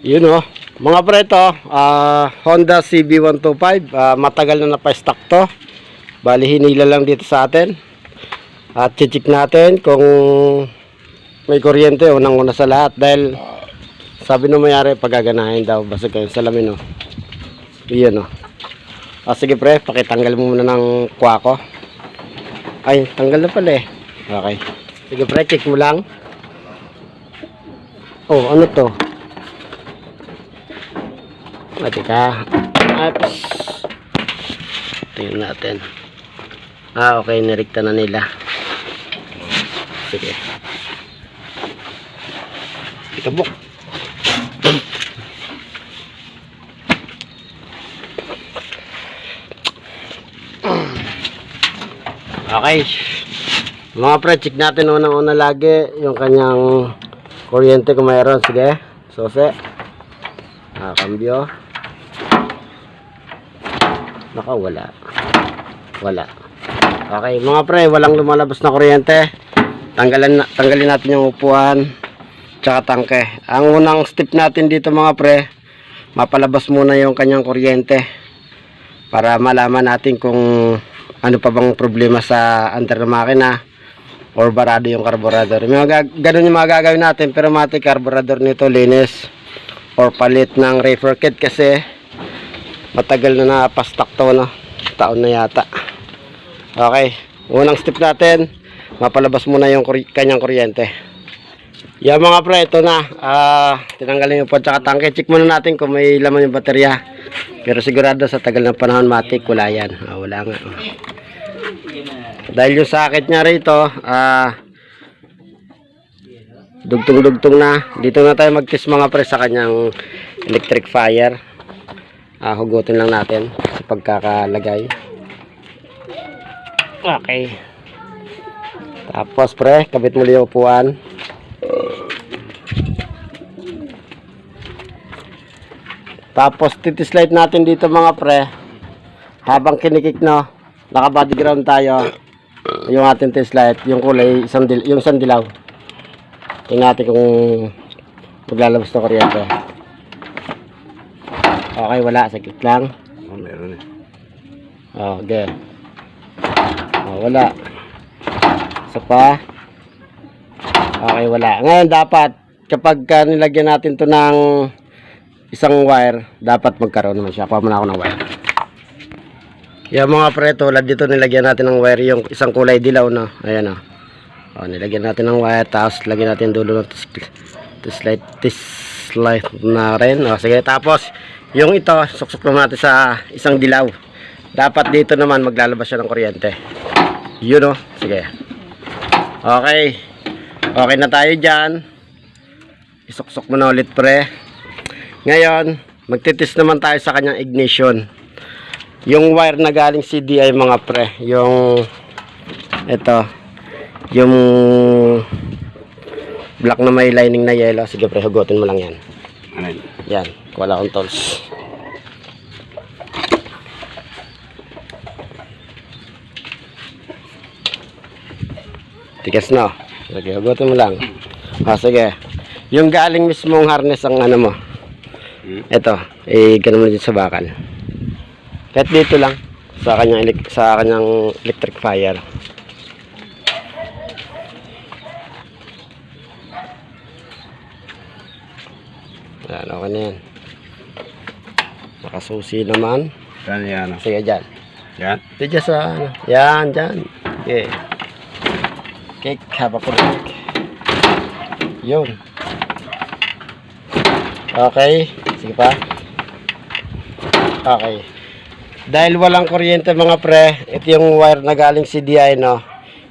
Yun oh. Mga preto, ah Honda CB125, ah, matagal na napa-stock to. Bali hinila lang dito sa atin. At check natin kung may kuryente unang-una sa lahat dahil sabi nung mayari pagaganahin daw basta kayo salamin oh. Iyon oh. Ah, sige pre, pakitanggal mo muna ng kwako. Ay, tanggal na pala eh. Okay. Sige pre, check mo lang. Oh, ano to? Mati ka. Oops. Tingnan natin. Ah, okay. Nirikta na nila. Sige. Ikabok. Okay. Mga pre, check natin unang-una lagi yung kanyang kuryente kung mayroon. Sige. Sose. Ah, cambio. Naka, wala. Wala. Okay, mga pre, walang lumalabas na kuryente. Tanggalan, na- tanggalin natin yung upuan. Tsaka tangke. Ang unang step natin dito mga pre, mapalabas muna yung kanyang kuryente. Para malaman natin kung ano pa bang problema sa under ng makina or barado yung carburetor. Mga, ganun yung mga gagawin natin pero mati carburetor nito linis or palit ng reefer kit kasi matagal na napastak to no? Taon na yata. Okay unang step natin mapalabas muna yung kanyang kuryente. Yan mga pre ito na. Ah tinanggalin yung pod tsaka tangke. Check muna natin kung may laman yung baterya. Pero sigurado sa tagal ng panahon matik wala yan. Ah, wala nga. Oh. dahil yung sakit niya rito ah dugtong-dugtong na. Dito na tayo mag-test mga pre sa kanyang electric fire. Ah, hugutin lang natin sa pagkakalagay. Okay. Tapos pre, kabit muli yung upuan. Tapos titislight natin dito mga pre. Habang kinikik no, naka body ground tayo. Yung ating light, yung kulay, isang dil yung isang dilaw. Tingnan natin kung maglalabas na kuryente. Okay, wala. Sakit lang. Oh, meron eh. Oh, okay. Oh, wala. Isa pa. Okay, wala. Ngayon, dapat, kapag ka nilagyan natin to ng isang wire, dapat magkaroon naman siya. Kuha muna ako ng wire. Yung mga pre, tulad dito, nilagyan natin ng wire yung isang kulay dilaw, no? Ayan, oh. Oh, nilagyan natin ng wire, tapos lagyan natin dulo ng tis, tis light, tis light na rin. Oh, sige, tapos, yung ito, suksok naman natin sa isang dilaw. Dapat dito naman maglalabas siya ng kuryente. Yun oh. Sige. Okay. Okay na tayo dyan. Isuksok mo na ulit pre. Ngayon, magtitis naman tayo sa kanyang ignition. Yung wire na galing CDI mga pre. Yung ito. Yung black na may lining na yellow. Sige pre, hugutin mo lang yan. Yan. Wala akong tools. Tigas na. Sige, hugutin mo lang. Ah, sige. Yung galing mismong harness ang ano mo. Hmm? Ito, eh, ganun mo dito sa bakal. Kahit dito lang. Sa kanyang, sa kanyang electric fire. Yan, okay na yan. Nakasusi naman. Saan yan? ano? Sige, dyan. Yan? Dito sa ano. Yan, dyan. Okay. Cake, haba ko cake. Yun. Okay. Sige pa. Okay. Dahil walang kuryente mga pre, ito yung wire na galing CDI, no?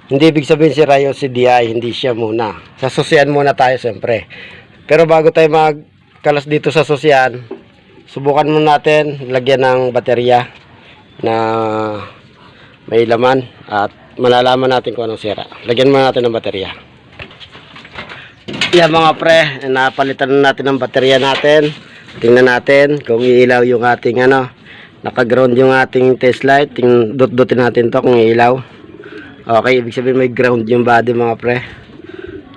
Hindi ibig sabihin si Rayo CDI, hindi siya muna. Sa susian muna tayo siyempre. Pero bago tayo magkalas dito sa susian, subukan muna natin lagyan ng baterya na may laman at malalaman natin kung anong sira. Lagyan muna natin ng baterya. Yan mga pre, napalitan na natin ng baterya natin. Tingnan natin kung iilaw yung ating ano, naka-ground yung ating test light. Ting dot-dotin natin to kung iilaw. Okay, ibig sabihin may ground yung body mga pre.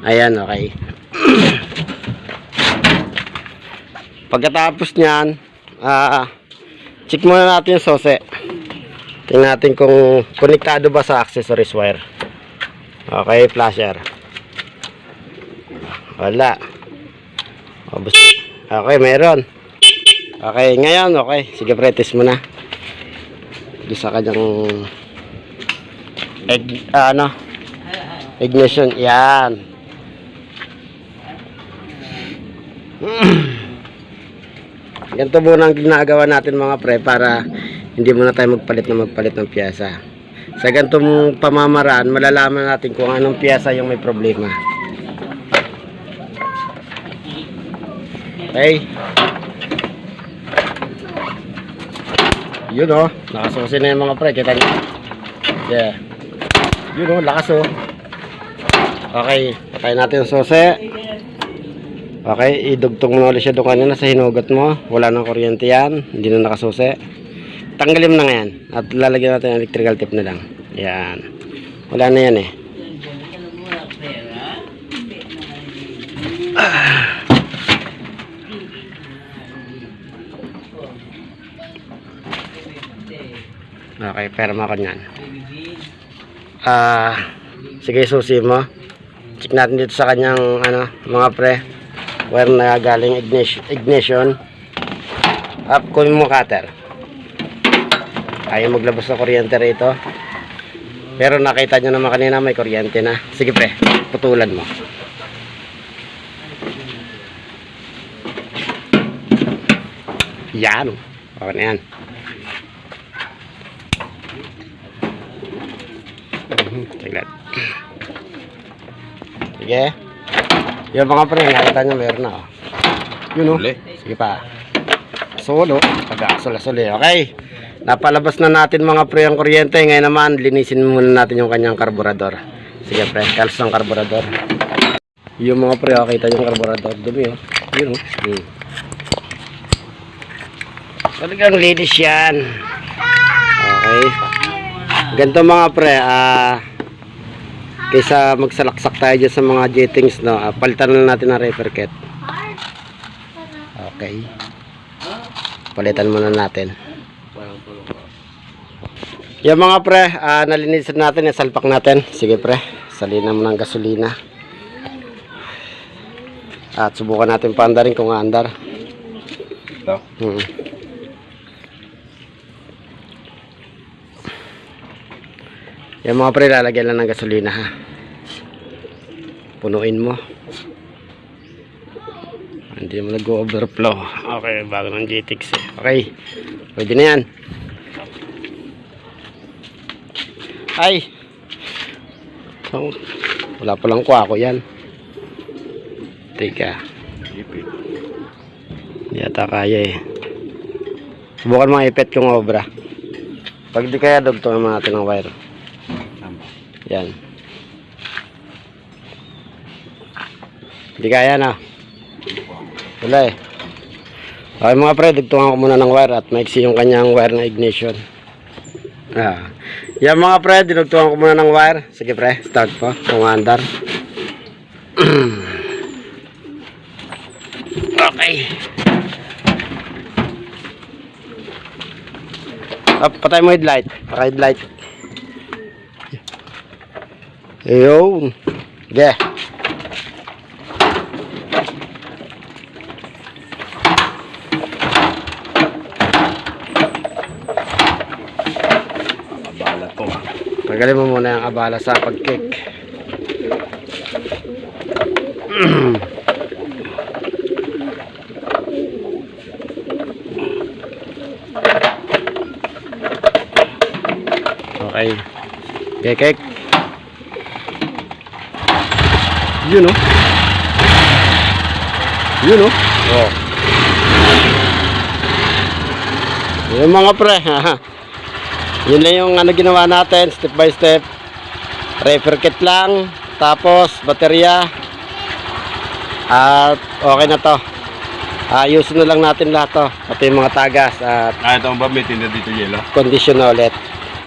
Ayan, okay. Pagkatapos niyan, ah, check muna natin yung sose. Tingnan natin kung konektado ba sa accessories wire. Okay, flasher. Wala. Okay, meron. Okay, ngayon, okay. Sige, pre, test mo na. Doon sa kanyang egg, ano, ignition. Yan. Ganito muna ang ginagawa natin mga pre para hindi muna tayo magpalit na magpalit ng piyasa. Sa ganitong pamamaraan, malalaman natin kung anong piyasa yung may problema. Okay. Yun oh, nakasusi na yung mga pre, kita niyo. Yeah. Yun oh, lakas oh. Okay, patayin natin yung sose. Okay, idugtong mo na ulit siya doon kanina sa hinugot mo. Wala nang kuryente yan. Hindi na nakasusi. Tanggalin mo na yan. At lalagyan natin ng electrical tip na lang. Yan. Wala na yan eh. Okay, pero ako niyan. Ah, sige susi mo. Check natin dito sa kanyang ano, mga pre. Wire na galing ignition. ignition. Up mo cutter. Ayaw maglabas ng kuryente rito. Pero nakita nyo naman kanina may kuryente na. Sige pre, putulan mo. Yan. Okay na yan. Mhm, Saglit. Sige. Yung mga pre, nakita nyo meron na. Oh. Yun o. Uli. Sige pa. Solo. Pag-asol-asol eh. Okay. Napalabas na natin mga pre ang kuryente. Ngayon naman, linisin muna natin yung kanyang karburador. Sige pre, kalos ng karburador. Yung mga pre, oh, kita yung karburador. Dumi oh. Yun oh. Hmm. Talagang linis yan. Okay. Ganito mga pre, ah... kaysa magsalaksak tayo dyan sa mga jettings, no, ah, palitan na natin ang refer kit. Okay. Palitan muna natin. Yung mga pre, ah, nalinisan natin, salpak natin. Sige pre, salinan mo ng gasolina. At subukan natin paandarin kung aandar. Ito. Hmm. Yung mga pre, lalagyan lang ng gasolina ha. Punuin mo. Hindi mo nag-overflow. Okay, bago ng GTX eh. Okay, pwede na yan. Ay! So, wala palang kuha ko yan. Teka. Hindi ata kaya eh. Subukan mga ipet yung obra. Pag di kaya, dugtungan natin ng wire. Yan. Hindi kaya na. Wala eh. Okay mga pre, dugtungan ko muna ng wire at maiksi yung kanyang wire na ignition. Ah. Yan mga pre, dinugtungan ko muna ng wire. Sige pre, start po. Kung andar. okay. Ah, patay mo headlight. Paka headlight. Ayun. Sige. Abala to. Tagalin mo muna yung abala sa pag-kick. okay. Okay, kick. Yun oh. Yun oh. Oh. Yung mga pre. Yun lang yung ano ginawa natin, step by step. Refer kit lang, tapos baterya. At okay na to. Ayusin na lang natin lahat to. Pati yung mga tagas at Ah, ito ba may tinda dito yelo? condition na ulit.